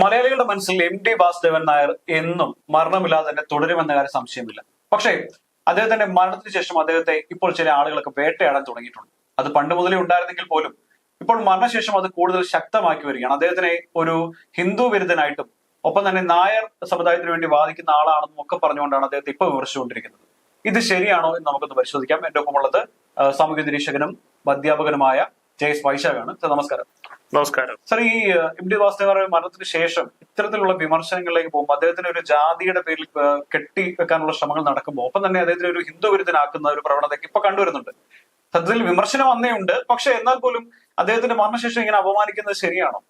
മലയാളികളുടെ മനസ്സിൽ M T Vasudevan Nair എന്നും മരണമില്ലാതെ തന്നെ തുടരുമെന്ന കാര്യം സംശയമില്ല. പക്ഷേ അദ്ദേഹത്തിന്റെ മരണത്തിന് ശേഷം അദ്ദേഹത്തെ ഇപ്പോൾ ചില ആളുകളൊക്കെ വേട്ടയാടാൻ തുടങ്ങിയിട്ടുണ്ട്. അത് പണ്ട് മുതലേ ഉണ്ടായിരുന്നെങ്കിൽ പോലും ഇപ്പോൾ മരണശേഷം അത് കൂടുതൽ ശക്തമാക്കി വരികയാണ്. അദ്ദേഹത്തിനെ ഒരു ഹിന്ദു വിരുദ്ധനായിട്ടും ഒപ്പം തന്നെ നായർ സമുദായത്തിന് വേണ്ടി വാദിക്കുന്ന ആളാണെന്നും ഒക്കെ പറഞ്ഞുകൊണ്ടാണ് അദ്ദേഹത്തെ ഇപ്പോൾ വിമർശിച്ചുകൊണ്ടിരിക്കുന്നത്. ഇത് ശരിയാണോ എന്ന് നമുക്കൊന്ന് പരിശോധിക്കാം. എന്റെ ഒപ്പമുള്ളത് സാമൂഹ്യ നിരീക്ഷകനും അധ്യാപകനുമായ ജയസ് വൈശാഖാണ്. നമസ്കാരം. നമസ്കാരം. സർ ഈ എം ഡി വാസുദേവ മരണത്തിന് ശേഷം ഇത്തരത്തിലുള്ള വിമർശനങ്ങളിലേക്ക് പോകുമ്പോൾ അദ്ദേഹത്തിന് ഒരു ജാതിയുടെ പേരിൽ കെട്ടി വെക്കാനുള്ള ശ്രമങ്ങൾ നടക്കുമ്പോൾ ഒപ്പം തന്നെ അദ്ദേഹത്തിന് ഒരു ഹിന്ദു വിരുദ്ധനാക്കുന്ന ഒരു പ്രവണതയ്ക്ക് ഇപ്പൊ കണ്ടുവരുന്നുണ്ട്. സത്യത്തിൽ വിമർശനം വന്നേ ഉണ്ട് പക്ഷെ എന്നാൽ പോലും അദ്ദേഹത്തിന്റെ മരണശേഷം ഇങ്ങനെ അപമാനിക്കുന്നത് ശരിയാണോ?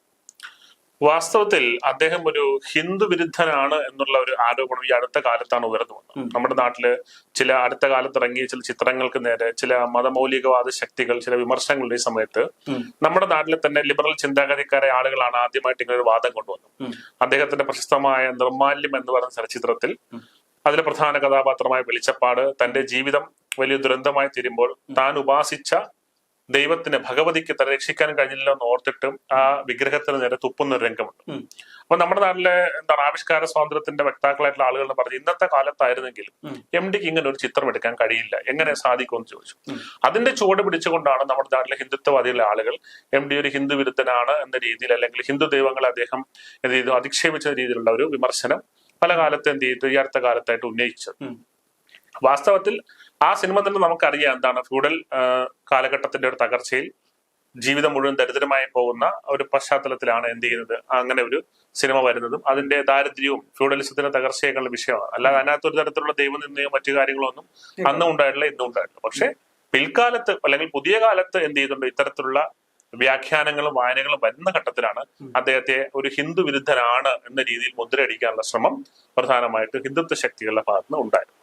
വാസ്തവത്തിൽ അദ്ദേഹം ഒരു ഹിന്ദു വിരുദ്ധനാണ് എന്നുള്ള ഒരു ആരോപണം ഈ അടുത്ത കാലത്താണ് ഉയർന്നു വന്നത്. നമ്മുടെ നാട്ടിൽ ചില അടുത്ത കാലത്ത് ഇറങ്ങിയ ചില ചിത്രങ്ങൾക്ക് നേരെ ചില മതമൗലികവാദ ശക്തികൾ ചില വിമർശനങ്ങളുടെ ഈ സമയത്ത് നമ്മുടെ നാട്ടിലെ തന്നെ ലിബറൽ ചിന്താഗതിക്കാരെ ആളുകളാണ് ആദ്യമായിട്ട് ഇങ്ങനെ ഒരു വാദം കൊണ്ടുവന്നത്. അദ്ദേഹത്തിന്റെ പ്രശസ്തമായ നിർമാല്യം എന്ന് പറയുന്ന ചലച്ചിത്രത്തിൽ. അതിലെ പ്രധാന കഥാപാത്രമായ വെളിച്ചപ്പാട് തന്റെ ജീവിതം വലിയ ദുരന്തമായി തീരുമ്പോൾ താൻ ഉപാസിച്ച ദൈവത്തിന് ഭഗവതിക്ക് തന്നെ രക്ഷിക്കാൻ കഴിഞ്ഞില്ല എന്ന് ഓർത്തിട്ടും ആ വിഗ്രഹത്തിന് നേരെ തുപ്പുന്ന ഒരു രംഗമുണ്ട്. അപ്പൊ നമ്മുടെ നാട്ടിലെ എന്താണ് ആവിഷ്കാര സ്വാതന്ത്ര്യത്തിന്റെ വക്താക്കളായിട്ടുള്ള ആളുകൾ എന്ന് പറഞ്ഞു ഇന്നത്തെ കാലത്തായിരുന്നെങ്കിലും. എം ഡിക്ക് ഇങ്ങനെ ഒരു ചിത്രം എടുക്കാൻ കഴിയില്ല. എങ്ങനെ സാധിക്കുമെന്ന് ചോദിച്ചു. അതിന്റെ ചുവട് പിടിച്ചുകൊണ്ടാണ് നമ്മുടെ നാട്ടിലെ ഹിന്ദുത്വവാദികളുടെ ആളുകൾ എം ഡി ഒരു ഹിന്ദു വിരുദ്ധനാണ് എന്ന രീതിയിൽ അല്ലെങ്കിൽ ഹിന്ദു ദൈവങ്ങളെ അദ്ദേഹം എന്ത് ചെയ്തു? അധിക്ഷേപിച്ച രീതിയിലുള്ള ഒരു വിമർശനം പല കാലത്ത് എന്ത് ചെയ്തു? ഈ അടുത്ത കാലത്തായിട്ട് ഉന്നയിച്ചത്. വാസ്തവത്തിൽ ആ സിനിമ തന്നെ നമുക്കറിയാം എന്താണ് ഫ്യൂഡൽ കാലഘട്ടത്തിന്റെ ഒരു തകർച്ചയിൽ ജീവിതം മുഴുവൻ ദരിദ്രമായി പോകുന്ന ഒരു പശ്ചാത്തലത്തിലാണ് എന്ത് ചെയ്യുന്നത്? അങ്ങനെ ഒരു സിനിമ വരുന്നതും അതിന്റെ ദാരിദ്ര്യവും ഫ്യൂഡലിസത്തിന്റെ തകർച്ചയൊക്കെയുള്ള വിഷയമാണ്. അല്ലാതെ അതിനകത്ത് ഒരു തരത്തിലുള്ള ദൈവനിന്ദയോ മറ്റു കാര്യങ്ങളൊന്നും അന്നും ഉണ്ടായിട്ടില്ല ഇന്നും ഉണ്ടായിട്ടില്ല. പക്ഷെ പിൽക്കാലത്ത് അല്ലെങ്കിൽ പുതിയ കാലത്ത് എന്ത് ചെയ്തിട്ടുണ്ട്? ഇത്തരത്തിലുള്ള വ്യാഖ്യാനങ്ങളും വായനകളും വരുന്ന ഘട്ടത്തിലാണ് അദ്ദേഹത്തെ ഒരു ഹിന്ദു വിരുദ്ധനാണ് എന്ന രീതിയിൽ മുദ്രയടിക്കാനുള്ള ശ്രമം പ്രധാനമായിട്ട് ഹിന്ദുത്വ ശക്തികളുടെ ഭാഗത്തുനിന്ന് ഉണ്ടായിരുന്നു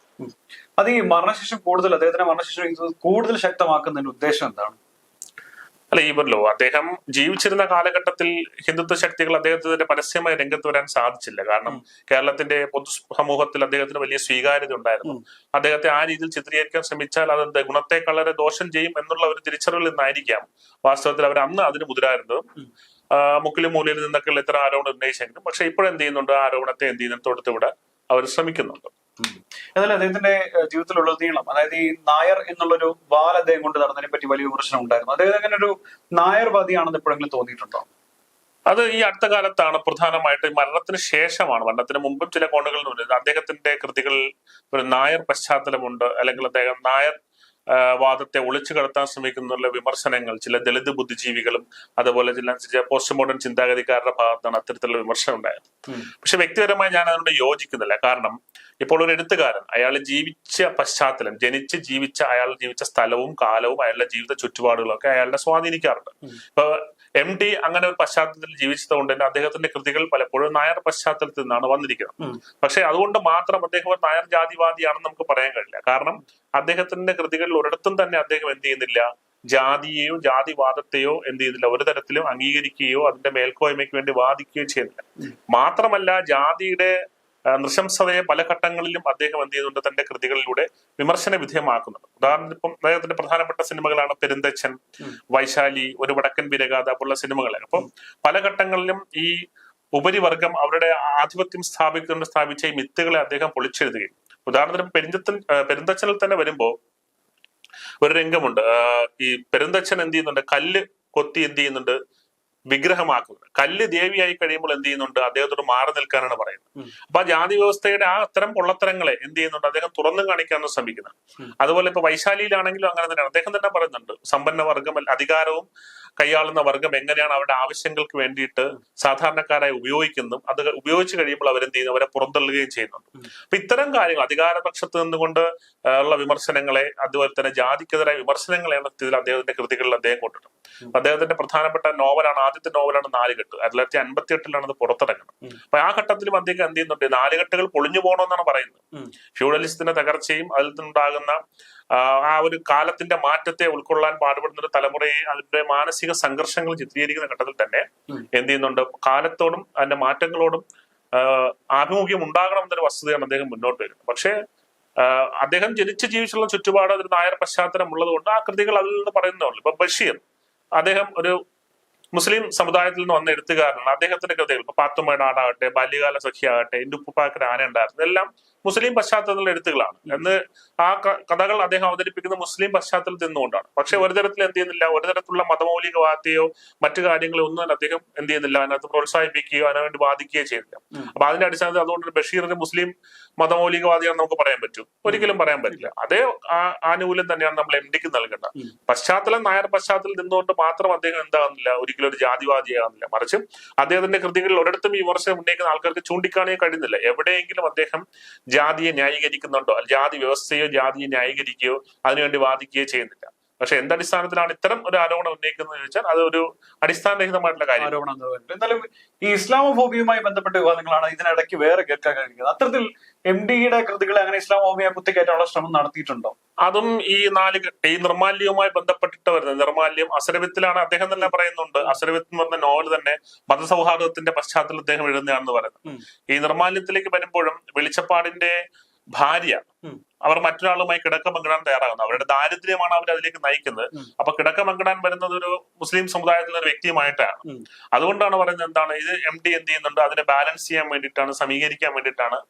അത് ഈ മരണശേഷം കൂടുതൽ അദ്ദേഹത്തിന്റെ മരണശേഷം കൂടുതൽ ശക്തമാക്കുന്നതിന്റെ ഉദ്ദേശം എന്താണ്? അല്ല ഈ പറഞ്ഞു അദ്ദേഹം ജീവിച്ചിരുന്ന കാലഘട്ടത്തിൽ ഹിന്ദുത്വ ശക്തികൾ അദ്ദേഹത്തിന്റെ പരസ്യമായി രംഗത്ത് വരാൻ സാധിച്ചില്ല. കാരണം കേരളത്തിന്റെ പൊതു സമൂഹത്തിൽ അദ്ദേഹത്തിന് വലിയ സ്വീകാര്യത ഉണ്ടായിരുന്നു. അദ്ദേഹത്തെ ആ രീതിയിൽ ചിത്രീകരിക്കാൻ ശ്രമിച്ചാൽ അതെന്ത് കളരെ ദോഷം ചെയ്യും എന്നുള്ള ഒരു തിരിച്ചറിവിൽ നിന്നായിരിക്കാം. വാസ്തവത്തിൽ അവർ അന്ന് അതിന് മുതിരായിരുന്നു മുക്കിലും മൂലയിൽ നിന്നൊക്കെയുള്ള ഇത്ര ആരോപണം ഉന്നയിച്ചെങ്കിലും പക്ഷെ ഇപ്പോഴെന്ത് ചെയ്യുന്നുണ്ട്? ആ ആരോപണത്തെ എന്ത് ചെയ്യുന്നു? തൊടുത്തുവിടാൻ അവർ ശ്രമിക്കുന്നുണ്ട്. എന്നാലും അദ്ദേഹത്തിന്റെ ജീവിതത്തിലുള്ള നീളം അതായത് ഈ നായർ എന്നുള്ളൊരു വാൽ അദ്ദേഹം കൊണ്ട് നടന്നതിനെ പറ്റി വലിയ വിമർശനം ഉണ്ടായിരുന്നു. അദ്ദേഹം അങ്ങനെ ഒരു നായർവാദിയാണെന്ന് എപ്പോഴെങ്കിലും തോന്നിയിട്ടുണ്ടോ? അത് ഈ അടുത്ത കാലത്താണ് പ്രധാനമായിട്ട് മരണത്തിന് ശേഷമാണ്. മരണത്തിന് മുമ്പും ചില കോണുകളിൽ ഉണ്ട്. അദ്ദേഹത്തിന്റെ കൃതികളിൽ ഒരു നായർ പശ്ചാത്തലമുണ്ട്. അല്ലെങ്കിൽ അദ്ദേഹം നായർ വാദത്തെ ഒളിച്ചു കടത്താൻ ശ്രമിക്കുന്ന വിമർശനങ്ങൾ ചില ദളിത് ബുദ്ധിജീവികളും അതുപോലെ ചില പോസ്റ്റ് മോഡേൺ ചിന്താഗതിക്കാരുടെ ഭാഗത്താണ് അത്തരത്തിലുള്ള വിമർശനം ഉണ്ടായത്. പക്ഷെ വ്യക്തിപരമായി ഞാൻ അതിനോട് യോജിക്കുന്നില്ല. കാരണം ഇപ്പോൾ ഒരു എഴുത്തുകാരൻ അയാൾ ജീവിച്ച പശ്ചാത്തലം ജനിച്ച് ജീവിച്ച അയാൾ ജീവിച്ച സ്ഥലവും കാലവും അയാളുടെ ജീവിത ചുറ്റുപാടുകളും ഒക്കെ അയാളുടെ സ്വാധീനിക്കാറുണ്ട്. ഇപ്പൊ എം ഡി അങ്ങനെ ഒരു പശ്ചാത്തലത്തിൽ ജീവിച്ചത് കൊണ്ട് തന്നെ അദ്ദേഹത്തിന്റെ കൃതികൾ പലപ്പോഴും നായർ പശ്ചാത്തലത്തിൽ നിന്നാണ് വന്നിരിക്കുന്നത്. പക്ഷെ അതുകൊണ്ട് മാത്രം അദ്ദേഹം ഒരു നായർ ജാതിവാദിയാണെന്ന് നമുക്ക് പറയാൻ കഴിയില്ല. കാരണം അദ്ദേഹത്തിന്റെ കൃതികളിൽ ഒരിടത്തും തന്നെ അദ്ദേഹം എന്ത് ചെയ്യുന്നില്ല? ജാതിയെയോ ജാതിവാദത്തെയോ എന്ത് ചെയ്യുന്നില്ല? ഒരു തരത്തിലും അംഗീകരിക്കുകയോ അതിന്റെ മേൽക്കോയ്മയ്ക്ക് വേണ്ടി വാദിക്കുകയോ ചെയ്യുന്നില്ല. മാത്രമല്ല ജാതിയുടെ നൃശംസതയെ പല ഘട്ടങ്ങളിലും അദ്ദേഹം എന്ത് ചെയ്യുന്നുണ്ട് തന്റെ കൃതികളിലൂടെ വിമർശന വിധേയമാക്കുന്നുണ്ട്. ഉദാഹരണത്തിന് ഇപ്പം അദ്ദേഹത്തിന്റെ പ്രധാനപ്പെട്ട സിനിമകളാണ് പെരുന്തച്ഛൻ വൈശാലി ഒരു വടക്കൻ വിരഗാഥ പോലുള്ള സിനിമകൾ അപ്പം പല ഘട്ടങ്ങളിലും ഈ ഉപരിവർഗം അവരുടെ ആധിപത്യം സ്ഥാപിക്കുന്ന സ്ഥാപിച്ച ഈ മിത്തുകളെ അദ്ദേഹം പൊളിച്ചെഴുതുകയും. ഉദാഹരണത്തിന് പെരിന്തച്ചൻ പെരുന്തച്ഛനിൽ തന്നെ വരുമ്പോ ഒരു രംഗമുണ്ട്. ഈ പെരുന്തച്ഛൻ എന്ത് ചെയ്യുന്നുണ്ട്? കല്ല് കൊത്തി എന്ത് ചെയ്യുന്നുണ്ട്? വിഗ്രഹമാക്കുന്നത്. കല്ല് ദേവിയായി കഴിയുമ്പോൾ എന്ത് ചെയ്യുന്നുണ്ട്? അദ്ദേഹത്തോട് മാറി നിൽക്കാനാണ് പറയുന്നത്. അപ്പൊ ആ ജാതി വ്യവസ്ഥയുടെ ആ അത്തരം പൊള്ളത്തരങ്ങളെ എന്ത് ചെയ്യുന്നുണ്ട്? അദ്ദേഹം തുറന്നു കാണിക്കാൻ ശ്രമിക്കുന്നത് അതുപോലെ ഇപ്പൊ വൈശാലിയിലാണെങ്കിലും അങ്ങനെ തന്നെയാണ്. അദ്ദേഹം തന്നെ പറയുന്നുണ്ട് സമ്പന്ന വർഗം അധികാരവും കൈയാളുന്ന വർഗം എങ്ങനെയാണ് അവരുടെ ആവശ്യങ്ങൾക്ക് വേണ്ടിയിട്ട് സാധാരണക്കാരായി ഉപയോഗിക്കുന്നതും അത് ഉപയോഗിച്ച് കഴിയുമ്പോൾ അവരെന്ത് ചെയ്യുന്നു? അവരെ പുറന്തള്ളുകയും ചെയ്യുന്നുണ്ട്. അപ്പൊ ഇത്തരം കാര്യങ്ങൾ അധികാരപക്ഷത്ത് നിന്നുകൊണ്ട് ഉള്ള വിമർശനങ്ങളെ അതുപോലെ തന്നെ ജാതിക്കെതിരായ വിമർശനങ്ങളെയാണ് ഇതിൽ അദ്ദേഹത്തിന്റെ കൃതികളിൽ അദ്ദേഹം കൊണ്ടിട്ടുണ്ട് അദ്ദേഹത്തിന്റെ പ്രധാനപ്പെട്ട നോവലാണ് ആദ്യത്തെ നോവലാണ് നാലുകെട്ട്. ആയിരത്തി തൊള്ളായിരത്തി അൻപത്തി എട്ടിലാണ് അത് പുറത്തിറങ്ങുന്നത്. അപ്പൊ ആ ഘട്ടത്തിലും അദ്ദേഹം എന്ത് ചെയ്യുന്നുണ്ട്? നാലുകെട്ടുകൾ പൊളിഞ്ഞു പോകണമെന്നാണ് പറയുന്നത്. ഫ്യൂഡലിസത്തിന്റെ തകർച്ചയും അതിൽ നിന്നുണ്ടാകുന്ന ആ, ഒരു കാലത്തിന്റെ മാറ്റത്തെ ഉൾക്കൊള്ളാൻ പാടുപെടുന്ന ഒരു തലമുറയെ അതിന്റെ മാനസിക സംഘർഷങ്ങൾ ചിത്രീകരിക്കുന്ന ഘട്ടത്തിൽ തന്നെ. എന്ത് ചെയ്യുന്നുണ്ട്? കാലത്തോടും അതിന്റെ മാറ്റങ്ങളോടും ആഭിമുഖ്യം ഉണ്ടാകണം എന്നൊരു വസ്തുതയാണ് അദ്ദേഹം മുന്നോട്ട് വരുന്നത്. പക്ഷേ അദ്ദേഹം ജനിച്ച് ജീവിച്ചുള്ള ചുറ്റുപാട് അതൊരു നായർ പശ്ചാത്തലം ഉള്ളതുകൊണ്ട് ആ കൃതികൾ അതിൽ നിന്ന് പറയുന്നേ ഉള്ളൂ. ഇപ്പൊ ബഷീർ അദ്ദേഹം ഒരു മുസ്ലിം സമുദായത്തിൽ നിന്ന് വന്ന എഴുത്തുകാരനാണ്. അദ്ദേഹത്തിന്റെ കൃതികൾ ഇപ്പൊ പാത്തുമ്മയുടെ ആടാകട്ടെ ബാല്യകാല സഖിയാകട്ടെ ഉപ്പുപ്പാക്കര ആന ഉണ്ടായിരുന്നു ഇതെല്ലാം മുസ്ലിം പശ്ചാത്തലത്തിലുള്ള എഴുത്തുകളാണ്. എന്ന് ആ കഥകൾ അദ്ദേഹം അവതരിപ്പിക്കുന്ന മുസ്ലിം പശ്ചാത്തലത്തിൽ നിന്നുകൊണ്ടാണ്. പക്ഷെ ഒരു തരത്തിൽ എന്ത് ചെയ്യുന്നില്ല ഒരു തരത്തിലുള്ള മതമൗലികവാദത്തെയോ മറ്റു കാര്യങ്ങളോ ഒന്നും അദ്ദേഹം എന്ത് ചെയ്യുന്നില്ല അതിനകത്ത് പ്രോത്സാഹിപ്പിക്കുകയോ അതിനുവേണ്ടി ബാധിക്കുകയോ ചെയ്യുന്നില്ല. അപ്പൊ അതിന്റെ അടിസ്ഥാനത്തിൽ അതുകൊണ്ട് ബഷീറിന് മുസ്ലിം മതമൗലികവാദിയാണെന്ന് നമുക്ക് പറയാൻ പറ്റും. ഒരിക്കലും പറയാൻ പറ്റില്ല. അതേ ആ- ആനുകൂല്യം തന്നെയാണ് നമ്മൾ എം ഡിക്ക് നൽകേണ്ടത് പശ്ചാത്തലം നായർ പശ്ചാത്തലത്തിൽ നിന്നുകൊണ്ട് മാത്രം അദ്ദേഹം എന്താകുന്നില്ല ഒരിക്കലും ഒരു ജാതിവാദിയാകുന്നില്ല മറിച്ച് അദ്ദേഹത്തിന്റെ കൃതികളിൽ ഒരിടത്തും ഈ വർഷം ഉന്നയിക്കുന്ന ആൾക്കാർക്ക് ചൂണ്ടിക്കാണേ കഴിയുന്നില്ല. എവിടെയെങ്കിലും അദ്ദേഹം ജാതിയെ ന്യായീകരിക്കുന്നുണ്ടോ? ജാതി വ്യവസ്ഥയോ ജാതിയെ ന്യായീകരിക്കുകയോ അതിനുവേണ്ടി വാദിക്കുകയോ ചെയ്യുന്നില്ല. പക്ഷെ എന്തടിസ്ഥാനത്തിലാണ് ഇത്തരം ഒരു ആരോപണം ഉന്നയിക്കുന്നത് ചോദിച്ചാൽ അത് ഒരു അടിസ്ഥാനരഹിതമായിട്ടുള്ള കാര്യം. ആരോപണം എന്നാലും ഈ ഇസ്ലാമോഫോബിയുമായി ബന്ധപ്പെട്ട വിവാദങ്ങളാണ് ഇതിനിടയ്ക്ക് വേറെ കേൾക്കാൻ കഴിയുന്നത് അത്തരത്തിൽ എം ഡിയുടെ കൃതികളെ അങ്ങനെ ഇസ്ലാമോഫോബിയെ കുത്തിക്കയറ്റാനുള്ള ശ്രമം നടത്തിയിട്ടുണ്ടോ? അതും ഈ നാല് ഈ നിർമാല്യവുമായി ബന്ധപ്പെട്ടിട്ട് വരുന്നത് നിർമാല്യം അസരവിത്തിലാണ് അദ്ദേഹം തന്നെ പറയുന്നുണ്ട്. അസരവിത്ത് എന്ന് പറഞ്ഞ നോവൽ തന്നെ മതസൗഹാർദ്ദത്തിന്റെ പശ്ചാത്തലത്തിൽ അദ്ദേഹം എഴുതുന്നതാണെന്ന് പറയുന്നത്. ഈ നിർമാല്യത്തിലേക്ക് വരുമ്പോഴും വെളിച്ചപ്പാടിന്റെ ഭാര്യ അവർ മറ്റൊരാളുമായി കിടക്ക പങ്കിടാൻ തയ്യാറാകുന്നത് അവരുടെ ദാരിദ്ര്യമാണ് അവർ അതിലേക്ക് നയിക്കുന്നത്. അപ്പൊ കിടക്ക പങ്കിടാൻ വരുന്നത് ഒരു മുസ്ലിം സമുദായത്തിലെ ഒരു വ്യക്തിയുമായിട്ടാണ്. അതുകൊണ്ടാണ് പറയുന്നത് എന്താണ് ഇത് എം ഡി എന്ത് ചെയ്യുന്നുണ്ട് അതിനെ ബാലൻസ് ചെയ്യാൻ വേണ്ടിയിട്ടാണ് സമീകരിക്കാൻ വേണ്ടിയിട്ടാണ്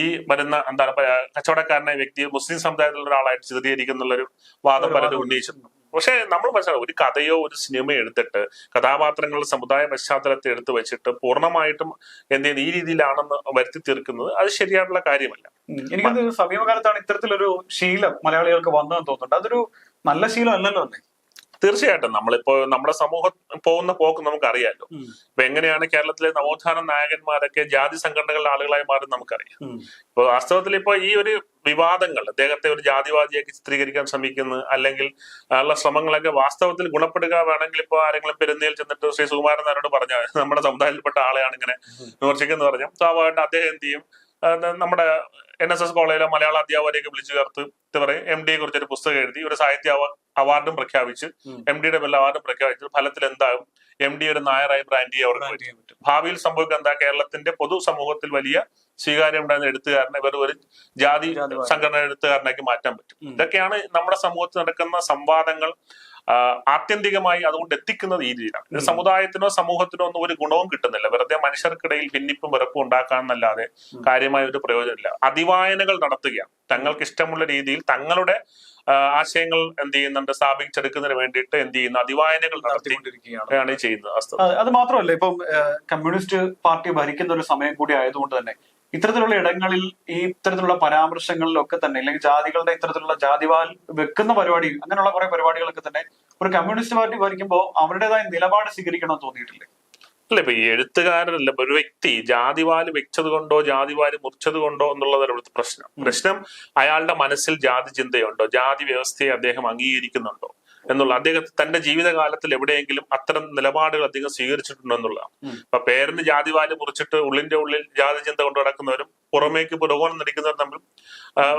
ഈ വരുന്ന എന്താണ് കച്ചവടക്കാരനെ വ്യക്തി വ്യക്തിയെ മുസ്ലിം സമുദായത്തിലുള്ള ഒരാളായിട്ട് ചിത്രീകരിക്കുന്നുള്ളൊരു വാദം പലരും ഉന്നയിച്ചിട്ടുണ്ട്. പക്ഷെ നമ്മൾ മനസ്സിലാവും ഒരു കഥയോ ഒരു സിനിമയോ എടുത്തിട്ട് കഥാപാത്രങ്ങളുടെ സമുദായ പശ്ചാത്തലത്തെ എടുത്തു വെച്ചിട്ട് പൂർണമായിട്ടും എന്തെങ്കിലും ഈ രീതിയിലാണെന്ന് വരുത്തി തീർക്കുന്നത് അത് ശരിയായിട്ടുള്ള കാര്യമല്ല. എനിക്കത് സമീപകാലത്താണ് ഇത്തരത്തിലൊരു ശീലം മലയാളികൾക്ക് വന്നതെന്ന് തോന്നുന്നുണ്ട് അതൊരു നല്ല ശീലം അല്ലല്ലോ അല്ലേ തീർച്ചയായിട്ടും നമ്മളിപ്പോ നമ്മുടെ സമൂഹം പോകുന്ന പോക്ക് നമുക്കറിയാലോ. ഇപ്പൊ എങ്ങനെയാണ് കേരളത്തിലെ നവോത്ഥാന നായകന്മാരൊക്കെ ജാതി സംഘടനകളുടെ ആളുകളായി മാറി നമുക്കറിയാം. ഇപ്പൊ വാസ്തവത്തിൽ ഇപ്പൊ ഈ ഒരു വിവാദങ്ങൾ അദ്ദേഹത്തെ ഒരു ജാതിവാദിയാക്കി ചിത്രീകരിക്കാൻ ശ്രമിക്കുന്നു അല്ലെങ്കിൽ ഉള്ള ശ്രമങ്ങളൊക്കെ വാസ്തവത്തിൽ ഗുണപ്പെടുക വേണമെങ്കിൽ ഇപ്പൊ ആരെങ്കിലും പെരുന്നയിൽ ചെന്നിട്ട് ശ്രീ സുകുമാരൻ നായരോട് പറഞ്ഞ നമ്മുടെ സമുദായത്തിൽപ്പെട്ട ആളെയാണ് ഇങ്ങനെ വിമർശിക്കുന്നു പറഞ്ഞു സ്വാഭാവികമായിട്ട് അദ്ദേഹം എന്ത് ചെയ്യും? നമ്മുടെ എൻ എസ് എസ് കോളേജിലെ മലയാള അധ്യാപകരെയൊക്കെ വിളിച്ചു ചേർത്ത് എന്താ പറയുക എം ഡിയെ കുറിച്ച് ഒരു പുസ്തകം എഴുതി ഒരു സാഹിത്യ അവാർഡും പ്രഖ്യാപിച്ച്. എം ഡിയുടെ വല്ല അവാർഡും പ്രഖ്യാപിച്ചു ഫലത്തിൽ എന്താകും? എം ഡി ഒരു നായറായി ബ്രാൻഡ് ചെയ്യാൻ അവർക്ക് പറ്റും. ഭാവിയിൽ സംഭവിക്കുക എന്താ? കേരളത്തിന്റെ പൊതു സമൂഹത്തിൽ വലിയ സ്വീകാര്യം ഉണ്ടായിരുന്ന എഴുത്തുകാരനെ വെറും ഒരു ജാതി സംഘടന എഴുത്തുകാരനാക്കി മാറ്റാൻ പറ്റും. ഇതൊക്കെയാണ് നമ്മുടെ സമൂഹത്തിൽ നടക്കുന്ന സംവാദങ്ങൾ ആത്യന്തികമായി അതുകൊണ്ട് എത്തിക്കുന്നത് ഈ രീതിയിലാണ് സമുദായത്തിനോ സമൂഹത്തിനോ ഒന്നും ഒരു ഗുണവും കിട്ടുന്നില്ല. വെറുതെ മനുഷ്യർക്കിടയിൽ ഭിന്നിപ്പും വെറുപ്പും ഉണ്ടാക്കാന്നല്ലാതെ എന്നല്ലാതെ കാര്യമായ ഒരു പ്രയോജനമില്ല. അതിവായനകൾ നടത്തുകയാണ്. തങ്ങൾക്ക് ഇഷ്ടമുള്ള രീതിയിൽ തങ്ങളുടെ ആശയങ്ങൾ എന്ത് ചെയ്യുന്നുണ്ട് സ്ഥാപിച്ചെടുക്കുന്നതിന് വേണ്ടിയിട്ട് എന്ത് ചെയ്യുന്നു അതിവായനകൾ നടത്തിക്കൊണ്ടിരിക്കുകയാണ്. ചെയ്യുന്നത് അത് മാത്രമല്ല ഇപ്പം കമ്മ്യൂണിസ്റ്റ് പാർട്ടി ഭരിക്കുന്ന ഒരു സമയം കൂടി ആയതുകൊണ്ട് തന്നെ ഇത്തരത്തിലുള്ള ഇടങ്ങളിൽ ഈ ഇത്തരത്തിലുള്ള പരാമർശങ്ങളിലൊക്കെ തന്നെ അല്ലെങ്കിൽ ജാതികളുടെ ഇത്തരത്തിലുള്ള ജാതിവാൽ വെക്കുന്ന പരിപാടി അങ്ങനെയുള്ള കുറെ പരിപാടികളൊക്കെ തന്നെ ഒരു കമ്മ്യൂണിസ്റ്റ് പാർട്ടി ഭരിക്കുമ്പോൾ അവരുടേതായ നിലപാട് സ്വീകരിക്കണം തോന്നിയിട്ടില്ലേ? അല്ല ഇപ്പൊ എഴുത്തുകാരനല്ല ഒരു വ്യക്തി ജാതിവാൽ വെച്ചത് കൊണ്ടോ ജാതിവാൽ മുറിച്ചത് കൊണ്ടോ എന്നുള്ളതാണ് ഇവിടുത്തെ പ്രശ്നം. പ്രശ്നം അയാളുടെ മനസ്സിൽ ജാതി ചിന്തയുണ്ടോ? ജാതി വ്യവസ്ഥയെ അദ്ദേഹം അംഗീകരിക്കുന്നുണ്ടോ? എന്നുള്ള അദ്ദേഹം തന്റെ ജീവിതകാലത്തിൽ എവിടെയെങ്കിലും അത്തരം നിലപാടുകൾ അദ്ദേഹം സ്വീകരിച്ചിട്ടുണ്ടോ എന്നുള്ളതാണ്. അപ്പൊ ഇപ്പൊ പേരിന് ജാതിവാൽ മുറിച്ചിട്ട് ഉള്ളിന്റെ ഉള്ളിൽ ജാതി ചിന്ത കൊണ്ട് നടക്കുന്നവരും പുറമേക്ക് പുരോഗമനം നടിക്കുന്നവർ തമ്മിൽ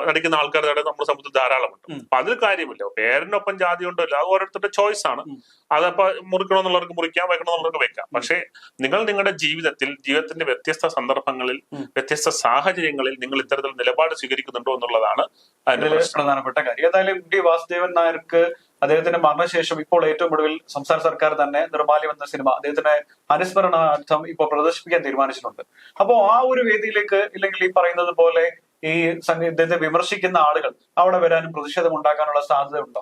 നടിക്കുന്ന ആൾക്കാരുടെ നമ്മുടെ സമൂഹത്തിൽ ധാരാളമുണ്ട്. അപ്പൊ അതിൽ കാര്യമില്ല. പേരിനൊപ്പം ജാതി ഉണ്ടോ അത് ഓരോരുത്തരുടെ ചോയ്സ് ആണ്. അതപ്പോ മുറിക്കണമെന്നുള്ളവർക്ക് മുറിക്കാം വെക്കണമെന്നുള്ളവർക്ക് വെക്കാം. പക്ഷേ നിങ്ങൾ നിങ്ങളുടെ ജീവിതത്തിൽ ജീവിതത്തിന്റെ വ്യത്യസ്ത സന്ദർഭങ്ങളിൽ വ്യത്യസ്ത സാഹചര്യങ്ങളിൽ നിങ്ങൾ ഇത്തരത്തിൽ നിലപാട് സ്വീകരിക്കുന്നുണ്ടോ എന്നുള്ളതാണ് അതിന്റെ പ്രധാനപ്പെട്ട കാര്യം. ഏതായാലും ഡി വാസുദേവൻ നായർക്ക് അദ്ദേഹത്തിന്റെ മരണശേഷം ഇപ്പോൾ ഏറ്റവും ഒടുവിൽ സംസ്ഥാന സർക്കാർ തന്നെ നിർമാല്യം എന്ന സിനിമ അദ്ദേഹത്തിന്റെ അനുസ്മരണാർത്ഥം ഇപ്പോൾ പ്രദർശിപ്പിക്കാൻ തീരുമാനിച്ചിട്ടുണ്ട്. അപ്പോ ആ ഒരു വേദിയിലേക്ക് ഇല്ലെങ്കിൽ ഈ പറയുന്നത് പോലെ ഈ സംഗീതത്തെ വിമർശിക്കുന്ന ആളുകൾ അവിടെ വരാനും പ്രതിഷേധം ഉണ്ടാക്കാനുള്ള സാധ്യത ഉണ്ടോ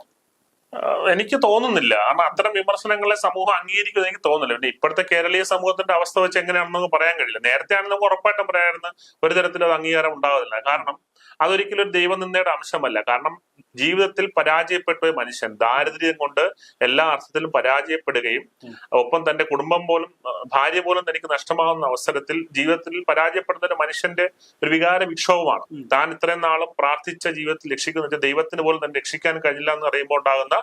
എനിക്ക് തോന്നുന്നില്ല. കാരണം അത്തരം വിമർശനങ്ങളെ സമൂഹം അംഗീകരിക്കുമെന്ന് എനിക്ക് തോന്നുന്നില്ല. പിന്നെ ഇപ്പോഴത്തെ കേരളീയ സമൂഹത്തിന്റെ അവസ്ഥ വെച്ച് എങ്ങനെയാണെന്ന് പറയാൻ കഴിയില്ല. നേരത്തെ ആണെങ്കിൽ നമുക്ക് ഉറപ്പായിട്ടും പറയാമായിരുന്നു ഒരു തരത്തിൽ അത് അംഗീകാരം ഉണ്ടാകുന്നില്ല കാരണം അതൊരിക്കലും ഒരു ദൈവനിന്ദയുടെ അംശമല്ല. കാരണം ജീവിതത്തിൽ പരാജയപ്പെട്ട ഒരു മനുഷ്യൻ ദാരിദ്ര്യം കൊണ്ട് എല്ലാ അർത്ഥത്തിലും പരാജയപ്പെടുകയും ഒപ്പം തന്റെ കുടുംബം പോലും ഭാര്യ പോലും തനിക്ക് നഷ്ടമാകുന്ന അവസരത്തിൽ ജീവിതത്തിൽ പരാജയപ്പെടുന്ന ഒരു മനുഷ്യന്റെ ഒരു വികാര വിക്ഷോഭമാണ്. താൻ ഇത്രയും നാളും പ്രാർത്ഥിച്ച ജീവിതത്തിൽ രക്ഷിക്കുന്ന. ദൈവത്തിന് പോലും തന്നെ രക്ഷിക്കാൻ കഴിയില്ല എന്ന് അറിയുമ്പോൾ ഉണ്ടാകുന്ന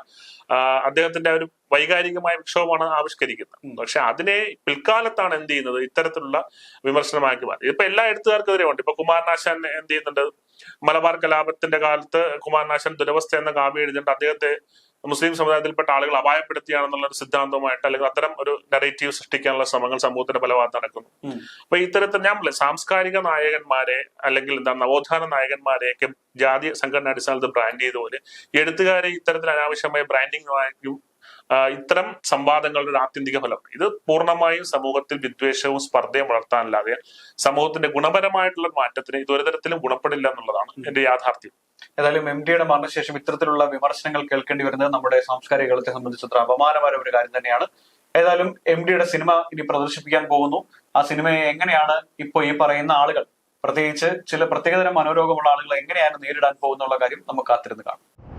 അദ്ദേഹത്തിന്റെ ഒരു വൈകാരികമായ വിക്ഷോഭമാണ് ആവിഷ്കരിക്കുന്നത്. പക്ഷെ അതിനെ പിൽക്കാലത്താണ് എന്ത് ചെയ്യുന്നത്? ഇത്തരത്തിലുള്ള വിമർശനമാക്കി മാറി ഇപ്പൊ എല്ലാ എഴുത്തുകാർക്കെതിരെ ഉണ്ട്. ഇപ്പൊ കുമാരനാശാൻ എന്ത് ചെയ്യുന്നുണ്ട്? മലബാർ കലാപത്തിന്റെ കാലത്ത് കുമാരനാശൻ ദുരവസ്ഥ എന്ന കാവ്യം എഴുതിയിട്ട് അദ്ദേഹത്തെ മുസ്ലിം സമുദായത്തിൽപ്പെട്ട ആളുകൾ അപായപ്പെടുത്തിയാണെന്നുള്ള ഒരു സിദ്ധാന്തവുമായിട്ട് അല്ലെങ്കിൽ അത്തരം ഒരു നെറേറ്റീവ് സൃഷ്ടിക്കാനുള്ള ശ്രമങ്ങൾ സമൂഹത്തിന്റെ പല ഭാഗത്ത് നടക്കുന്നു. അപ്പൊ ഇത്തരത്തിൽ ഞാൻ സാംസ്കാരിക നായകന്മാരെ അല്ലെങ്കിൽ എന്താ നവോത്ഥാന നായകന്മാരെയൊക്കെ ജാതി സംഘടന അടിസ്ഥാനത്തിൽ ബ്രാൻഡ് ചെയ്ത പോലെ ഈ എഴുത്തുകാരെ ഇത്തരത്തിൽ അനാവശ്യമായ ബ്രാൻഡിങ് ആ, ഇത്തരം സംവാദങ്ങളുടെ ഒരു ആത്യന്തിക ഫലം. ഇത് പൂർണമായും സമൂഹത്തിൽ വിദ്വേഷവും സ്പർദ്ധയും വളർത്താനല്ലാതെ സമൂഹത്തിന്റെ ഗുണപരമായിട്ടുള്ള മാറ്റത്തിന് ഇത് ഒരു തരത്തിലും ഗുണപ്പെടില്ല എന്നുള്ളതാണ് എന്റെ യാഥാർത്ഥ്യം. ഏതായാലും എം ഡിയുടെ മരണശേഷം ഇത്തരത്തിലുള്ള വിമർശനങ്ങൾ കേൾക്കേണ്ടി വരുന്നത് നമ്മുടെ സാംസ്കാരിക കേരളത്തെ സംബന്ധിച്ചിടത്തോളം അപമാനമായ ഒരു കാര്യം തന്നെയാണ്. ഏതായാലും എം ഡിയുടെ സിനിമ ഇനി പ്രദർശിപ്പിക്കാൻ പോകുന്നു. ആ സിനിമയെ എങ്ങനെയാണ് ഇപ്പോൾ ഈ പറയുന്ന ആളുകൾ? പ്രത്യേകിച്ച് ചില പ്രത്യേകതരം മനോരോഗമുള്ള ആളുകൾ എങ്ങനെയാണ് നേരിടാൻ പോകുന്നുള്ള കാര്യം നമുക്ക് കാത്തിരുന്ന് കാണാം.